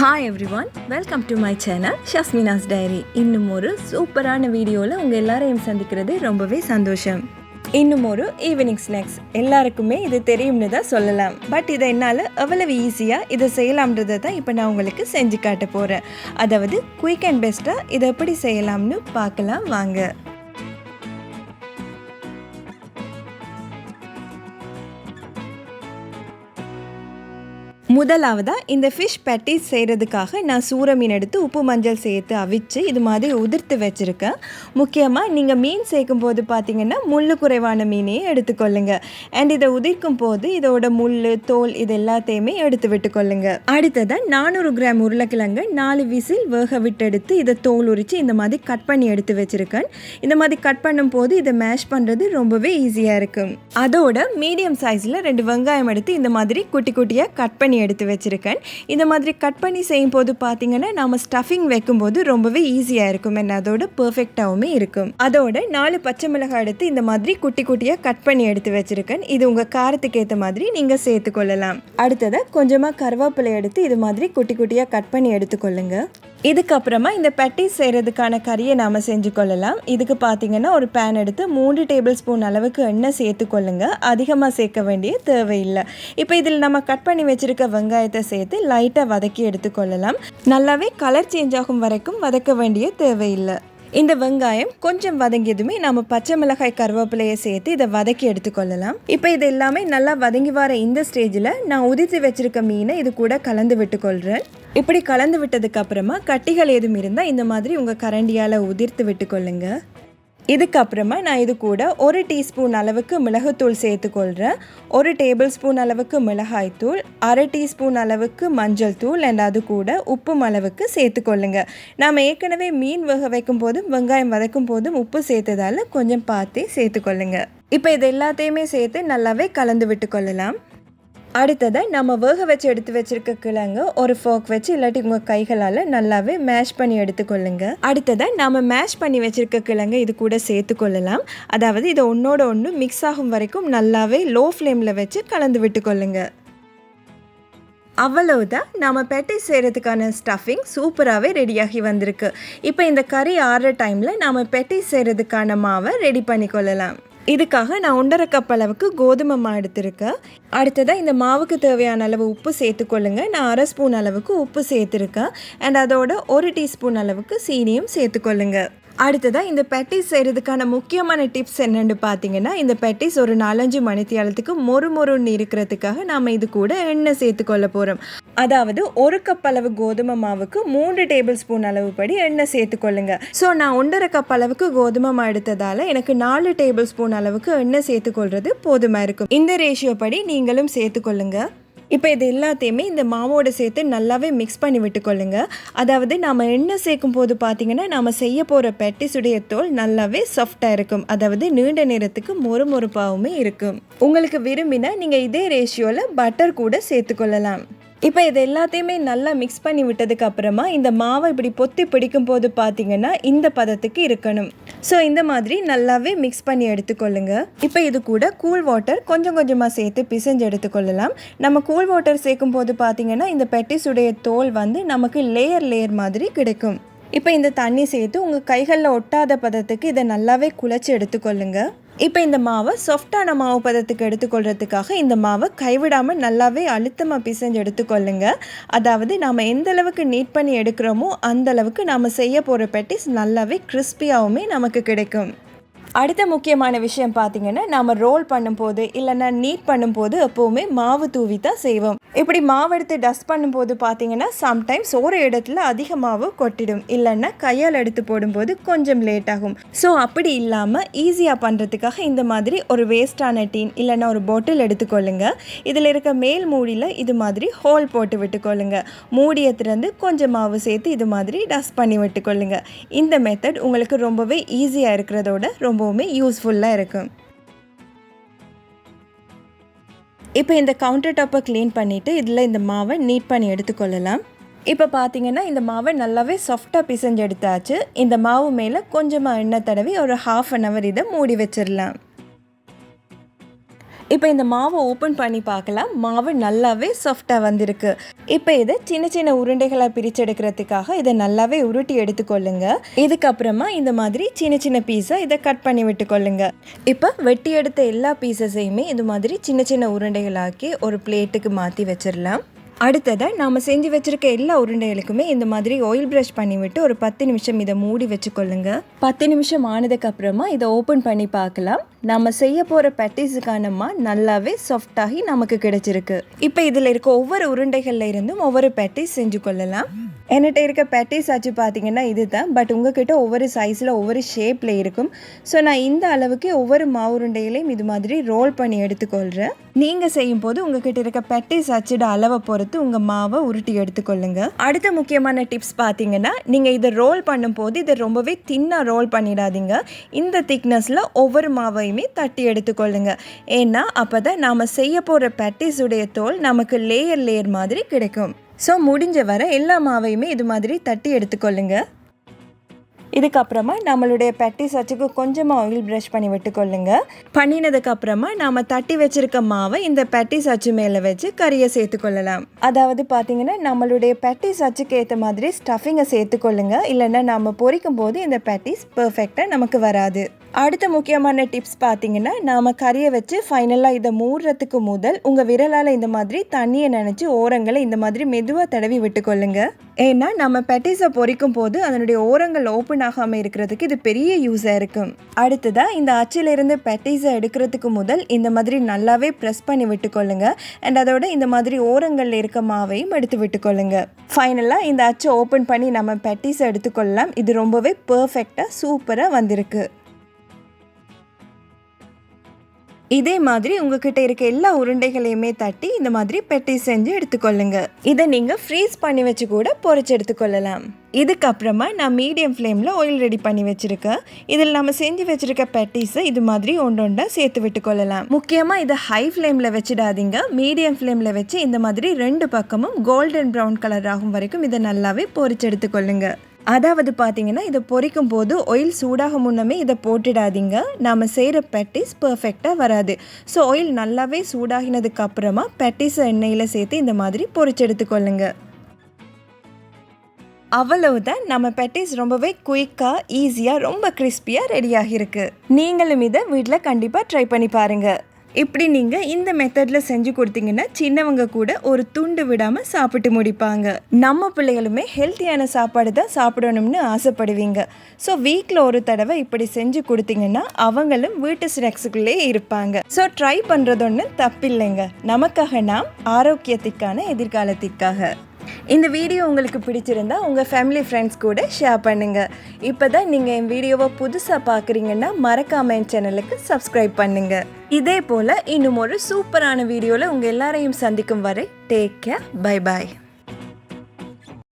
Hi every welcome to my channel Shasmina's diary இன்னும் ஒரு சூப்பரான வீடியோவில் உங்கள் எல்லாரையும் சந்திக்கிறது ரொம்பவே சந்தோஷம். இன்னும் ஒரு ஈவினிங் ஸ்நாக்ஸ் எல்லாருக்குமே இது தெரியும்னு தான் சொல்லலாம். பட் இதை என்னால் எவ்வளவு ஈஸியாக இதை செய்யலாம்ன்றதை தான் இப்போ நான் உங்களுக்கு செஞ்சு காட்ட போகிறேன் அதாவது குயிக் அண்ட் பெஸ்ட்டாக இதை எப்படி செய்யலாம்னு பார்க்கலாம் வாங்க. முதலாவதாக இந்த ஃபிஷ் பேட்டிஸ் செய்கிறதுக்காக நான் சூற மீன் எடுத்து உப்பு மஞ்சள் சேர்த்து அவிச்சு இது மாதிரி உதிர்த்து வச்சுருக்கேன். முக்கியமாக நீங்கள் மீன் சேர்க்கும் போது பார்த்தீங்கன்னா முள் குறைவான மீனையே எடுத்துக்கொள்ளுங்க. அண்ட் இதை உதிர்க்கும் போது இதோட முள் தோல் இது எல்லாத்தையுமே எடுத்து விட்டுக்கொள்ளுங்க. அடுத்ததாக நானூறு கிராம் உருளைக்கிழங்கு நாலு விசில் வேக விட்டு எடுத்து இதை தோல் உரித்து இந்த மாதிரி கட் பண்ணி எடுத்து வச்சுருக்கேன். இந்த மாதிரி கட் பண்ணும் போது இதை மேஷ் பண்ணுறது ரொம்பவே ஈஸியாக இருக்கும். அதோட மீடியம் சைஸில் ரெண்டு வெங்காயம் எடுத்து இந்த மாதிரி குட்டி குட்டியாக கட் பண்ணி எடுத்து வச்சுருக்கேன். இந்த மாதிரி கட் பண்ணி செய்யும் போது பார்த்தீங்கன்னா நம்ம ஸ்டஃபிங் வைக்கும்போது ரொம்பவே ஈஸியாக இருக்கும். என்ன அதோட பர்ஃபெக்டாகவும் இருக்கும். அதோட நாலு பச்சை மிளகாய் எடுத்து இந்த மாதிரி குட்டி குட்டியாக கட் பண்ணி எடுத்து வச்சுருக்கேன். இது உங்கள் காரத்துக்கு ஏற்ற மாதிரி நீங்கள் சேர்த்துக்கொள்ளலாம். அடுத்ததை கொஞ்சமாக கருவேப்பிலை எடுத்து இது மாதிரி குட்டி குட்டியாக கட் பண்ணி எடுத்துக்கொள்ளுங்கள் இதுக்கப்புறமா இந்த பெட்டிஸ் செய்கிறதுக்கான கறியை நாம் செஞ்சு கொள்ளலாம். இதுக்கு பார்த்தீங்கன்னா ஒரு பேன் எடுத்து மூன்று டேபிள் ஸ்பூன் அளவுக்கு எண்ணெய் சேர்த்துக்கொள்ளுங்க அதிகமாக சேர்க்க வேண்டிய தேவையில்லை. இப்போ இதில் நம்ம கட் பண்ணி வச்சுருக்க வெங்காயத்தை சேர்த்து லைட்டாக வதக்கி எடுத்துக்கொள்ளலாம் நல்லாவே கலர் சேஞ்ச் ஆகும் வரைக்கும் வதக்க வேண்டிய தேவையில்லை. இந்த வெங்காயம் கொஞ்சம் வதங்கியதுமே நம்ம பச்சை மிளகாய் கருவேப்பிலையை சேர்த்து இதை வதக்கி எடுத்துக்கொள்ளலாம். இப்போ இது எல்லாமே நல்லா வதங்கி வர இந்த ஸ்டேஜில் நான் உதித்து வச்சிருக்க மீனை இது கூட கலந்து விட்டுக்கொள்கிறேன் இப்படி கலந்து விட்டதுக்கு அப்புறமா கட்டிகள் எதுவும் இருந்தால் இந்த மாதிரி உங்கள் கரண்டியால் உதிர்த்து விட்டுக்கொள்ளுங்க. இதுக்கப்புறமா நான் இது கூட ஒரு டீஸ்பூன் அளவுக்கு மிளகுத்தூள் சேர்த்துக்கொள்கிறேன் ஒரு டேபிள் ஸ்பூன் அளவுக்கு மிளகாய்த்தூள் அரை டீஸ்பூன் அளவுக்கு மஞ்சள் தூள் அண்ட் அது கூட உப்பும் அளவுக்கு சேர்த்துக்கொள்ளுங்க. நாம் ஏற்கனவே மீன் வேக வைக்கும் போதும் வெங்காயம் வதக்கும் போதும் உப்பு சேர்த்ததால் கொஞ்சம் பார்த்தே சேர்த்துக்கொள்ளுங்க. இப்போ இது எல்லாத்தையுமே சேர்த்து நல்லாவே கலந்து விட்டு கொள்ளலாம் அடுத்ததை நம்ம வேக வச்சு எடுத்து வச்சுருக்க கிழங்கு ஒரு ஃபோக் வச்சு இல்லாட்டி உங்கள் கைகளால் நல்லாவே மேஷ் பண்ணி எடுத்துக்கொள்ளுங்க. அடுத்ததை நம்ம மேஷ் பண்ணி வச்சுருக்க கிழங்கு இது கூட சேர்த்துக்கொள்ளலாம் அதாவது இதை ஒன்றோட ஒன்று மிக்ஸ் ஆகும் வரைக்கும் நல்லாவே லோ ஃப்ளேமில் வச்சு கலந்து விட்டுக்கொள்ளுங்க அவ்வளவுதான். நம்ம பெட்டை செய்கிறதுக்கான ஸ்டஃபிங் சூப்பராகவே ரெடியாகி வந்திருக்கு. இப்போ இந்த கறி ஆடுற டைமில் நாம் பெட்டை செய்கிறதுக்கான மாவை ரெடி பண்ணிக்கொள்ளலாம் இதுக்காக நான் ஒன்றரை கப் அளவுக்கு கோதுமை மா எடுத்திருக்கேன். அடுத்ததாக இந்த மாவுக்கு தேவையான அளவு உப்பு சேர்த்துக்கொள்ளுங்க நான் அரை ஸ்பூன் அளவுக்கு உப்பு சேர்த்துருக்கேன். அண்ட் அதோட ஒரு டீஸ்பூன் அளவுக்கு சீனியும் சேர்த்துக்கொள்ளுங்கள் அடுத்ததாக இந்த பெட்டிஸ் செய்கிறதுக்கான முக்கியமான டிப்ஸ் என்னென்னு பார்த்தீங்கன்னா இந்த பெட்டிஸ் ஒரு நாலஞ்சு மணித்தியாலத்துக்கு மொறு மொறுன்னு இருக்கிறதுக்காக நாம் இது கூட எண்ணெய் சேர்த்துக்கொள்ள போகிறோம் அதாவது ஒரு கப் அளவு கோதுமை மாவுக்கு மூன்று டேபிள் ஸ்பூன் அளவு படி எண்ணெய் சேர்த்துக்கொள்ளுங்க ஸோ நான் ஒன்றரை கப் அளவுக்கு கோதுமை மா எடுத்ததால் எனக்கு நாலு டேபிள் ஸ்பூன் அளவுக்கு எண்ணெய் சேர்த்துக்கொள்வது போதுமாக இருக்கும். இந்த ரேஷியோ படி நீங்களும் சேர்த்துக்கொள்ளுங்கள் இப்போ இது எல்லாத்தையுமே இந்த மாவோட சேர்த்து நல்லாவே மிக்ஸ் பண்ணி விட்டுக்கொள்ளுங்க. அதாவது நாம் எண்ணெய் சேர்க்கும் போது பார்த்தீங்கன்னா நாம் செய்ய போகிற பெட்டிஸுடைய தோல் நல்லாவே சாஃப்டாக இருக்கும். அதாவது நீண்ட நேரத்துக்கு மொறு மொறுப்பாகவுமே இருக்கும். உங்களுக்கு விரும்பினா நீங்கள் இதே ரேஷியோவில் பட்டர் கூட சேர்த்துக்கொள்ளலாம். இப்போ இது எல்லாத்தையுமே நல்லா மிக்ஸ் பண்ணி விட்டதுக்கு அப்புறமா இந்த மாவை இப்படி பொத்தி பிடிக்கும் போது பார்த்தீங்கன்னா இந்த பதத்துக்கு இருக்கணும். ஸோ இந்த மாதிரி நல்லாவே மிக்ஸ் பண்ணி எடுத்துக்கொள்ளுங்க. இப்போ இது கூட கூல் வாட்டர் கொஞ்சம் கொஞ்சமாக சேர்த்து பிசைஞ்சு எடுத்துக்கொள்ளலாம். நம்ம கூல் வாட்டர் சேர்க்கும் போது பார்த்தீங்கன்னா இந்த பெட்டிஸுடைய தோல் வந்து நமக்கு லேயர் லேயர் மாதிரி கிடைக்கும். இப்போ இந்த தண்ணி சேர்த்து உங்கள் கைகளில் ஒட்டாத பதத்துக்கு இதை நல்லாவே குழச்சி எடுத்துக்கொள்ளுங்கள் இப்போ இந்த மாவை சாஃப்டான மாவு பதத்துக்கு எடுத்துக்கொள்கிறதுக்காக இந்த மாவை கைவிடாமல் நல்லாவே அழுத்தமாக பிசைஞ்சு எடுத்துக்கொள்ளுங்க. அதாவது நாம் எந்த அளவுக்கு நீட் பண்ணி எடுக்கிறோமோ அந்த அளவுக்கு நாம் செய்ய போகிற பெட்டிஸ் நல்லாவே கிறிஸ்பியாகவுமே நமக்கு கிடைக்கும். அடுத்த முக்கியமான விஷயம் பார்த்தீங்கன்னா நாம் ரோல் பண்ணும்போது இல்லைன்னா நீட் பண்ணும்போது எப்போவுமே மாவு தூவி தான் செய்வோம். இப்படி மாவு எடுத்து டஸ்ட் பண்ணும்போது பார்த்தீங்கன்னா சம்டைம்ஸ் ஒரு இடத்துல அதிக மாவு கொட்டிடும். இல்லைன்னா கையால் எடுத்து போடும்போது கொஞ்சம் லேட் ஆகும். ஸோ அப்படி இல்லாமல் ஈஸியாக பண்ணுறதுக்காக இந்த மாதிரி ஒரு வேஸ்டான டீன் இல்லைன்னா ஒரு பாட்டில் எடுத்துக்கொள்ளுங்க. இதில் இருக்க மேல் மூடியில் இது மாதிரி ஹோல் போட்டு விட்டுக்கொள்ளுங்க. மூடியை திறந்து கொஞ்சம் மாவு சேர்த்து இது மாதிரி டஸ்ட் பண்ணி விட்டுக்கொள்ளுங்க. இந்த மெத்தட் உங்களுக்கு ரொம்பவே ஈஸியாக இருக்கிறதோட ரொம்ப ரொம்பவுமே யூஸ்ஃபுல்லாக இருக்கும் இப்போ இந்த கவுண்டர் டாப்பை க்ளீன் பண்ணிவிட்டு இதில் இந்த மாவை நீட் பண்ணி எடுத்துக்கொள்ளலாம். இப்போ பார்த்தீங்கன்னா இந்த மாவை நல்லாவே சாஃப்டாக பிசைஞ்சு எடுத்தாச்சு. இந்த மாவு மேலே கொஞ்சமாக எண்ணெய் தடவி ஒரு ஹாஃப் அன் ஹவர் இதை மூடி வச்சிடலாம் இப்போ இந்த மாவை ஓப்பன் பண்ணி பார்க்கலாம். மாவு நல்லாவே சாஃப்டாக வந்திருக்கு. இப்போ இதை சின்ன சின்ன உருண்டைகளாக பிரிச்செடுக்கிறதுக்காக இதை நல்லாவே உருட்டி எடுத்துக்கொள்ளுங்க. இதுக்கப்புறமா இந்த மாதிரி சின்ன சின்ன பீஸை இதை கட் பண்ணி விட்டுக்கொள்ளுங்க. இப்போ வெட்டி எடுத்த எல்லா பீசஸையுமே இது மாதிரி சின்ன சின்ன உருண்டைகளாக்கி ஒரு பிளேட்டுக்கு மாற்றி வச்சிடலாம். அடுத்ததாக நாம் செஞ்சு வச்சுருக்க எல்லா உருண்டைகளுக்குமே இந்த மாதிரி ஆயில் ப்ரஷ் பண்ணிவிட்டு ஒரு பத்து நிமிஷம் இதை மூடி வச்சுக்கொள்ளுங்க. பத்து நிமிஷம் ஆனதுக்கப்புறமா இதை ஓப்பன் பண்ணி பார்க்கலாம். நம்ம செய்ய போகிற பேட்டிஸுக்கான மா நல்லாவே சாஃப்டாகி நமக்கு கிடைச்சிருக்கு. இப்போ இதில் இருக்க ஒவ்வொரு உருண்டைகளில் இருந்தும் ஒவ்வொரு பேட்டிஸ் செஞ்சு கொள்ளலாம். என்கிட்ட இருக்க பெட்டிஸ் ஆச்சு பார்த்தீங்கன்னா இது தான் பட் உங்ககிட்ட ஒவ்வொரு சைஸில் ஒவ்வொரு ஷேப்பில் இருக்கும். ஸோ நான் இந்த அளவுக்கு ஒவ்வொரு மாவுருண்டையிலையும் இது மாதிரி ரோல் பண்ணி எடுத்துக்கொள்கிறேன் நீங்கள் செய்யும் போது உங்ககிட்ட இருக்க பெட்டிஸ் அச்சிட அளவை பொறுத்து உங்கள் மாவை உருட்டி எடுத்துக்கொள்ளுங்க. அடுத்த முக்கியமான டிப்ஸ் பார்த்தீங்கன்னா நீங்கள் இதை ரோல் பண்ணும்போது இதை ரொம்பவே தின்னாக ரோல் பண்ணிடாதீங்க. இந்த திக்னஸில் ஒவ்வொரு மாவையுமே தட்டி எடுத்துக்கொள்ளுங்க. ஏன்னா அப்போ தான் நாம் செய்ய போகிற பெட்டிஸுடைய தோல் நமக்கு லேயர் லேயர் மாதிரி கிடைக்கும். ஸோ முடிஞ்ச வரை எல்லா மாவையுமே இது மாதிரி தட்டி எடுத்துக்கொள்ளுங்க. இதுக்கப்புறமா நம்மளுடைய பெட்டி சச்சுக்கு கொஞ்சமாக ஆயில் ப்ரஷ் பண்ணி விட்டுக்கொள்ளுங்க. பண்ணினதுக்கப்புறமா நாம் தட்டி வச்சிருக்க மாவை இந்த பெட்டி சச்சு மேலே வச்சு கறியை சேர்த்துக்கொள்ளலாம் அதாவது பார்த்தீங்கன்னா நம்மளுடைய பெட்டி சச்சுக்கு ஏற்ற மாதிரி ஸ்டஃபிங்கை சேர்த்துக்கொள்ளுங்க. இல்லைன்னா நம்ம பொரிக்கும் போது இந்த பெட்டிஸ் பர்ஃபெக்டாக நமக்கு வராது. அடுத்த முக்கியமான டிப்ஸ் பார்த்தீங்கன்னா நாம் கறியை வச்சு ஃபைனலாக இதை மூடுறதுக்கு முதல் உங்கள் விரலால் இந்த மாதிரி தண்ணியை நினச்சி ஓரங்களை இந்த மாதிரி மெதுவாக தடவி விட்டுக்கொள்ளுங்க ஏன்னா நம்ம பெட்டிஸை பொரிக்கும் போது அதனுடைய ஓரங்கள் ஓப்பன் ஆகாமல் இருக்கிறதுக்கு இது பெரிய யூஸாக இருக்கும். அடுத்ததாக இந்த அச்சிலிருந்து பெட்டிஸை எடுக்கிறதுக்கு முதல் இந்த மாதிரி நல்லாவே ப்ரெஸ் பண்ணி விட்டுக்கொள்ளுங்க அண்ட் அதோட இந்த மாதிரி ஓரங்களில் இருக்க மாவையும் எடுத்து விட்டுக்கொள்ளுங்க ஃபைனலாக இந்த அச்சை ஓப்பன் பண்ணி நம்ம பெட்டிஸை எடுத்துக்கொள்ளலாம் இது ரொம்பவே பர்ஃபெக்டாக சூப்பராக வந்திருக்கு. இதே மாதிரி உங்ககிட்ட இருக்க எல்லா உருண்டைகளையுமே தட்டி இந்த மாதிரி பெட்டி செஞ்சு எடுத்துக்கொள்ளுங்க. இதை நீங்கள் ஃப்ரீஸ் பண்ணி வச்சு கூட பொறிச்சு எடுத்துக்கொள்ளலாம். இதுக்கப்புறமா நான் மீடியம் ஃப்ளேமில் ஆயில் ரெடி பண்ணி வச்சுருக்கேன். இதில் நம்ம செஞ்சு வச்சுருக்க பெட்டிஸை இது மாதிரி ஒன்று ஒன்றா சேர்த்து விட்டுக்கொள்ளலாம். முக்கியமாக இதை ஹை ஃப்ளேமில் வச்சிடாதீங்க. மீடியம் ஃப்ளேமில் வச்சு இந்த மாதிரி ரெண்டு பக்கமும் கோல்டன் ப்ரௌன் கலர் ஆகும் வரைக்கும் இதை நல்லாவே பொறிச்சு எடுத்துக்கொள்ளுங்கள் அதாவது பார்த்தீங்கன்னா இதை பொரிக்கும் போது ஆயில் சூடாக முன்னமே இதை போட்டுடாதீங்க. நாம் செய்கிற பெட்டிஸ் பர்ஃபெக்டாக வராது. ஸோ ஆயில் நல்லாவே சூடாகினதுக்கு அப்புறமா பெட்டிஸை எண்ணெயில் சேர்த்து இந்த மாதிரி பொரிச்சு எடுத்துக்கொள்ளுங்க. அவ்வளவுதான். நம்ம பெட்டிஸ் ரொம்பவே குயிக்காக ஈஸியாக ரொம்ப கிறிஸ்பியாக ரெடி ஆகியிருக்கு. நீங்களும் இதை வீட்டில் கண்டிப்பாக ட்ரை பண்ணி பாருங்கள் இப்படி நீங்கள் இந்த மெத்தடில் செஞ்சு கொடுத்தீங்கன்னா சின்னவங்க கூட ஒரு துண்டு விடாமல் சாப்பிட்டு முடிப்பாங்க. நம்ம பிள்ளைகளுமே ஹெல்த்தியான சாப்பாடு தான் சாப்பிடணும்னு ஆசைப்படுவீங்க. ஸோ வீக்கில் ஒரு தடவை இப்படி செஞ்சு கொடுத்தீங்கன்னா அவங்களும் வீட்டு ஸ்நாக்ஸுக்குள்ளே இருப்பாங்க. ஸோ ட்ரை பண்ணுறது ஒன்றும் தப்பில்லைங்க. நமக்காக நாம் ஆரோக்கியத்துக்கான எதிர்காலத்திற்காக. இந்த வீடியோ உங்களுக்கு பிடிச்சிருந்தா உங்கள் ஃபேமிலி ஃப்ரெண்ட்ஸ் கூட ஷேர் பண்ணுங்கள் இப்போ தான் நீங்கள் என் வீடியோவை புதுசாக பார்க்குறீங்கன்னா மறக்காம என் சேனலுக்கு சப்ஸ்கிரைப் பண்ணுங்கள் இதே போல் இன்னும் ஒரு சூப்பரான வீடியோவில் உங்கள் எல்லாரையும் சந்திக்கும் வரை டேக் கேர் பை பாய்